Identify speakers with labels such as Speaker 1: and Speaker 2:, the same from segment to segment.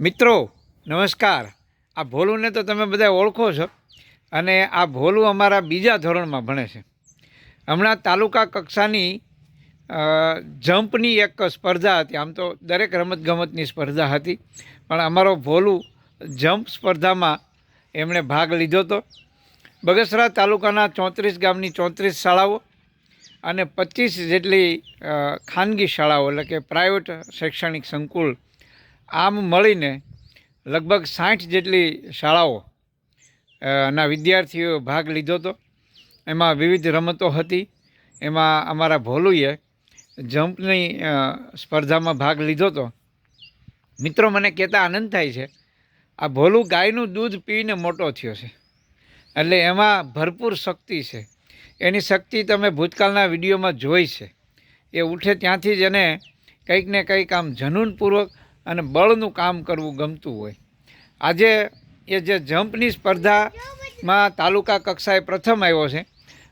Speaker 1: મિત્રો, નમસ્કાર. આ ભોલુને તો તમે બધા ઓળખો છો અને આ ભોલું અમારા બીજા ધોરણમાં ભણે છે. હમણાં તાલુકા કક્ષાની જમ્પની એક સ્પર્ધા હતી. આમ તો દરેક રમતગમતની સ્પર્ધા હતી. પણ અમારો ભોલું જમ્પ સ્પર્ધામાં એમણે ભાગ લીધો હતો. બગસરા તાલુકાના ચોત્રીસ ગામની ચોત્રીસ શાળાઓ અને પચીસ જેટલી ખાનગી શાળાઓ એટલે કે પ્રાઇવેટ શૈક્ષણિક સંકુલ આમ મળીને લગભગ સાઠ જેટલી શાળાઓ ના વિદ્યાર્થીઓએ ભાગ લીધો હતો. એમાં વિવિધ રમતો હતી. એમાં અમારા ભોલુએ જમ્પની સ્પર્ધામાં ભાગ લીધો હતો. મિત્રો મને કહેતા આનંદ થાય છે, આ ભોલું ગાયનું દૂધ પીને મોટો થયો છે. એટલે એમાં ભરપૂર શક્તિ છે. એની શક્તિ તમે ભૂતકાળના વિડીયોમાં જોઈ છે. એ ઉઠે ત્યાંથી જ એને કંઈક ને કંઈક આમ જનૂનપૂર્વક અને બળનું કામ કરવું ગમતું હોય. આજે એ જે જમ્પની સ્પર્ધામાં તાલુકા કક્ષાએ પ્રથમ આવ્યો છે,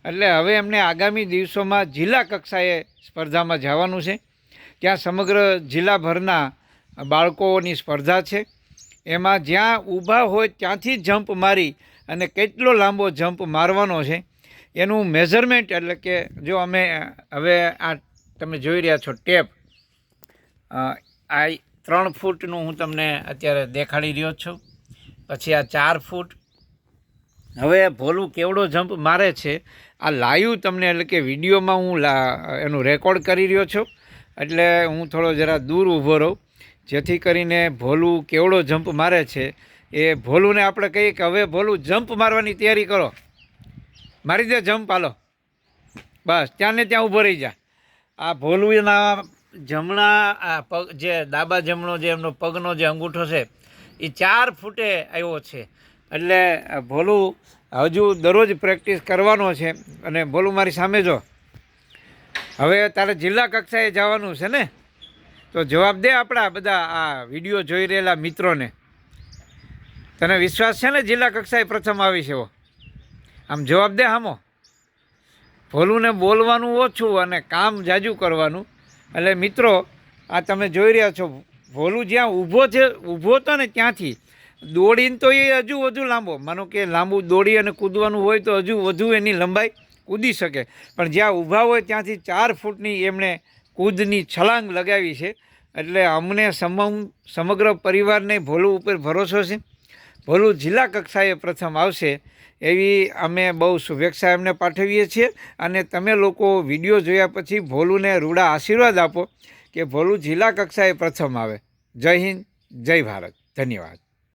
Speaker 1: એટલે હવે એમને આગામી દિવસોમાં જિલ્લા કક્ષાએ સ્પર્ધામાં જવાનું છે. ત્યાં સમગ્ર જિલ્લાભરના બાળકોની સ્પર્ધા છે. એમાં જ્યાં ઊભા હોય ત્યાંથી જમ્પ મારી અને કેટલો લાંબો જમ્પ મારવાનો છે, એનું મેઝરમેન્ટ એટલે કે જો અમે હવે આ તમે જોઈ રહ્યા છો ટેપ આ ત્રણ ફૂટનું હું તમને અત્યારે દેખાડી રહ્યો છું. પછી આ ચાર ફૂટ. હવે ભોલું કેવડો જમ્પ મારે છે, આ લાઈવ તમને એટલે કે વિડીયોમાં હું લા, એનું રેકોર્ડ કરી રહ્યો છું. એટલે હું થોડો જરા દૂર ઊભો રહું. જેથી કરીને ભોલું કેવડો જમ્પ મારે છે, એ ભોલુંને આપણે કહીએ કે હવે ભોલું જમ્પ મારવાની તૈયારી કરો. મારી દે જમ્પ હાલો. બસ, ત્યાં ને ત્યાં ઊભો રહી જા. આ ભોલુના જમણા પગ જે ડાબા જમણો જે એમનો પગનો જે અંગૂઠો છે એ ચાર ફૂટે આવ્યો છે. એટલે ભોલું હજુ દરરોજ પ્રેક્ટિસ કરવાનો છે. અને ભોલું મારી સામે જો. હવે તારે જિલ્લા કક્ષાએ જવાનું છે ને? તો જવાબ દે આપણા બધા આ વીડિયો જોઈ રહેલા મિત્રોને. તને વિશ્વાસ છે ને જિલ્લા કક્ષાએ પ્રથમ આવી છે આમ જવાબ દે હામો. ભોલુંને બોલવાનું ઓછું અને કામ જાજુ કરવાનું. એટલે મિત્રો, આ તમે જોઈ રહ્યા છો ભોલું જ્યાં ઊભો છે, ઊભો હતો ને ત્યાંથી, દોડીને તો એ હજુ વધુ લાંબો. માનો કે લાંબુ દોડી અને કૂદવાનું હોય તો હજુ વધુ એની લંબાઈ કૂદી શકે. પણ જ્યાં ઊભા હોય ત્યાંથી ચાર ફૂટની એમણે કૂદની છલાંગ લગાવી છે. એટલે અમને સમ સમગ્ર પરિવારને ભોલું ઉપર ભરોસો છે. ભોલું જિલ્લા કક્ષાએ પ્રથમ આવશે. એવી અમે બહુ શુભેચ્છા એમને પાઠવીએ છીએ અને તમે લોકો વીડિયો જોયા પછી ભોલુને રૂડા આશીર્વાદ આપો કે ભોલું જિલ્લા કક્ષાએ પ્રથમ આવે. જય હિન્દ, જય ભારત. ધન્યવાદ.